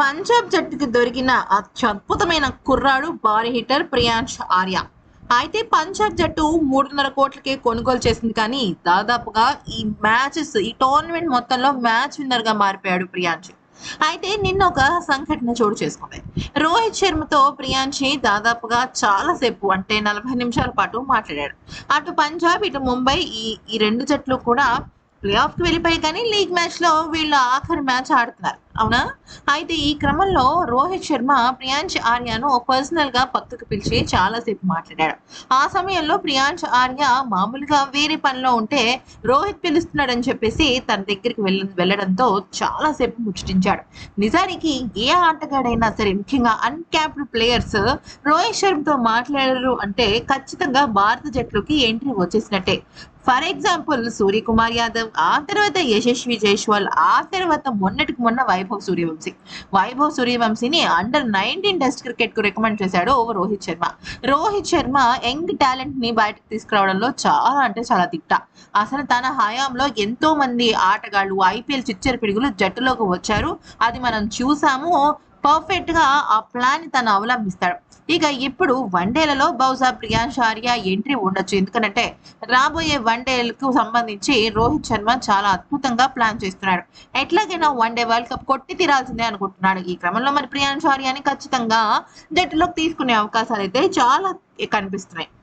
పంజాబ్ జట్టుకి దొరికిన అత్యద్భుతమైన కుర్రాడు భారీ హిట్టర్ ప్రియాంష్ ఆర్య. అయితే పంజాబ్ జట్టు మూడున్నర కోట్లకే కొనుగోలు చేసింది కానీ దాదాపుగా ఈ మ్యాచెస్ ఈ టోర్నమెంట్ మొత్తంలో మ్యాచ్ విన్నర్గా మారిపోయాడు ప్రియాంష్ అయితే నిన్న ఒక సంఘటన చోటు చేసుకుంది. రోహిత్ శర్మతో ప్రియాంశి దాదాపుగా చాలా సేపు అంటే నలభై నిమిషాల పాటు మాట్లాడాడు. అటు పంజాబ్ ఇటు ముంబై ఈ ఈ రెండు జట్లు కూడా ప్లే ఆఫ్కి వెళ్ళిపోయాయి కానీ లీగ్ మ్యాచ్లో వీళ్ళు ఆఖరి మ్యాచ్ ఆడుతున్నారు. అవునా? అయితే ఈ క్రమంలో రోహిత్ శర్మ ప్రియాంశ్ ఆర్యను పర్సనల్గా పక్కకు పిలిచి చాలా సేపు మాట్లాడాడు. ఆ సమయంలో ప్రియాంశ్ ఆర్య మామూలుగా వేరే పనిలో ఉంటే రోహిత్ పిలుస్తున్నాడని చెప్పేసి తన దగ్గరికి వెళ్ళ వెళ్ళడంతో చాలా సేపు ముచ్చటించాడు. నిజానికి ఏ ఆటగాడైనా సరే ముఖ్యంగా అన్క్యాప్డ్ ప్లేయర్స్ రోహిత్ శర్మతో మాట్లాడరు అంటే ఖచ్చితంగా భారత జట్లోకి ఎంట్రీ వచ్చేసినట్టే. ఫర్ ఎగ్జాంపుల్ సూర్యకుమార్ యాదవ్ ఆ తర్వాత యశస్వి జైస్వాల్ ఆ తర్వాత మొన్నటికి మొన్న వైభవ్ సూర్యవంశీ. వైభవ్ సూర్యవంశీని అండర్ నైన్టీన్ టెస్ట్ క్రికెట్కు రికమెండ్ చేశాడు రోహిత్ శర్మ. రోహిత్ శర్మ యంగ్ టాలెంట్ని బయటకు తీసుకురావడంలో చాలా అంటే చాలా దిట్ట అసలు తన హయాంలో ఎంతో మంది ఆటగాళ్ళు ఐపీఎల్ చిచ్చర పిడుగులు జట్టులోకి వచ్చారు. అది మనం చూసాము. పర్ఫెక్ట్గా ఆ ప్లాన్ని తను అవలంబిస్తాడు. ఇక ఇప్పుడు వన్డేలలో బహుశా ప్రియాన్ ఆర్య ఎంట్రీ ఉండొచ్చు. ఎందుకంటే రాబోయే వన్డేలకు సంబంధించి రోహిత్ శర్మ చాలా అద్భుతంగా ప్లాన్ చేస్తున్నాడు. ఎట్లాగైనా వన్డే వరల్డ్ కప్ కొట్టి తీరాల్సిందే అనుకుంటున్నాడు. ఈ క్రమంలో మరి ప్రియాంశ్ ఆర్యని ఖచ్చితంగా జట్టులోకి తీసుకునే అవకాశాలు అయితే చాలా కనిపిస్తున్నాయి.